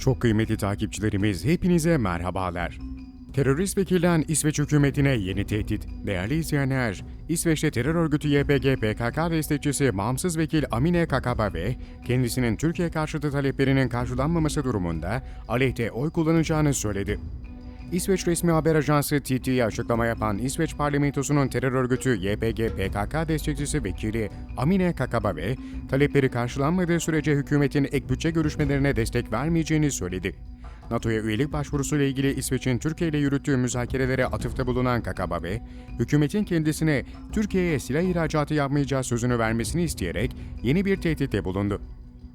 Çok kıymetli takipçilerimiz hepinize merhabalar. Terörist vekilden İsveç hükümetine yeni tehdit. Değerli izleyenler, İsveç'te terör örgütü YPG PKK destekçisi bağımsız vekil Amine Kakabave, kendisinin Türkiye karşıtı taleplerinin karşılanmaması durumunda aleyhte oy kullanacağını söyledi. İsveç resmi haber ajansı TT'ye açıklama yapan İsveç parlamentosunun terör örgütü YPG PKK destekçisi vekili Amine Kakabave, talepleri karşılanmadığı sürece hükümetin ek bütçe görüşmelerine destek vermeyeceğini söyledi. NATO'ya üyelik başvurusuyla ilgili İsveç'in Türkiye ile yürüttüğü müzakerelere atıfta bulunan Kakabave, hükümetin kendisine Türkiye'ye silah ihracatı yapmayacağı sözünü vermesini isteyerek yeni bir tehditte bulundu.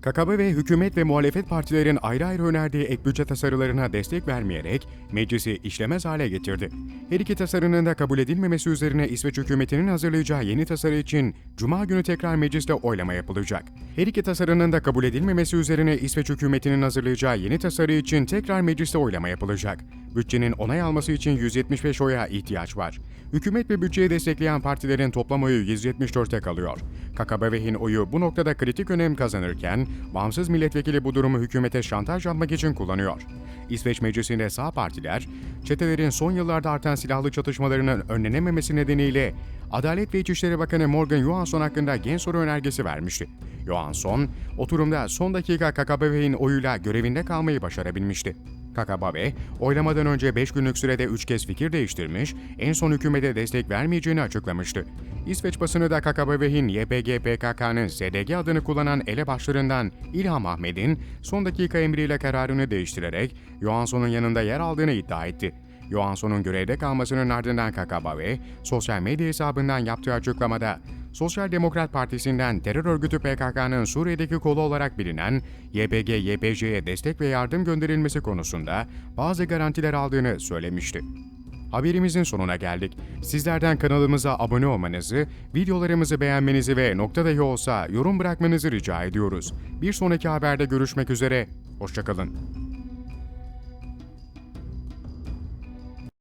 KKB ve hükümet ve muhalefet partilerin ayrı ayrı önerdiği ek bütçe tasarılarına destek vermeyerek meclisi işlemez hale getirdi. Her iki tasarının da kabul edilmemesi üzerine İsveç hükümetinin hazırlayacağı yeni tasarı için Cuma günü tekrar mecliste oylama yapılacak. Her iki tasarının da kabul edilmemesi üzerine İsveç hükümetinin hazırlayacağı yeni tasarı için tekrar mecliste oylama yapılacak. Bütçenin onay alması için 175 oya ihtiyaç var. Hükümet ve bütçeyi destekleyen partilerin toplam oyu 174'te kalıyor. KKBV'nin oyu bu noktada kritik önem kazanırken, bağımsız milletvekili bu durumu hükümete şantaj yapmak için kullanıyor. İsveç Meclisi'nde sağ partiler, çetelerin son yıllarda artan silahlı çatışmalarının önlenememesi nedeniyle Adalet ve İçişleri Bakanı Morgan Johansson hakkında gen soru önergesi vermişti. Johansson, oturumda son dakika KKBV'nin oyuyla görevinde kalmayı başarabilmişti. Kakababe, oylamadan önce 5 günlük sürede 3 kez fikir değiştirmiş, en son hükümete destek vermeyeceğini açıklamıştı. İsveç basını da Kakababe'nin YPG PKK'nın SDG adını kullanan elebaşlarından İlham Ahmet'in son dakika emriyle kararını değiştirerek Johansson'un yanında yer aldığını iddia etti. Johansson'un görevde kalmasının ardından Kakabave, sosyal medya hesabından yaptığı açıklamada, Sosyal Demokrat Partisi'nden terör örgütü PKK'nın Suriye'deki kolu olarak bilinen YPG-YPJ'ye destek ve yardım gönderilmesi konusunda bazı garantiler aldığını söylemişti. Haberimizin sonuna geldik. Sizlerden kanalımıza abone olmanızı, videolarımızı beğenmenizi ve nokta dahi olsa yorum bırakmanızı rica ediyoruz. Bir sonraki haberde görüşmek üzere, hoşçakalın.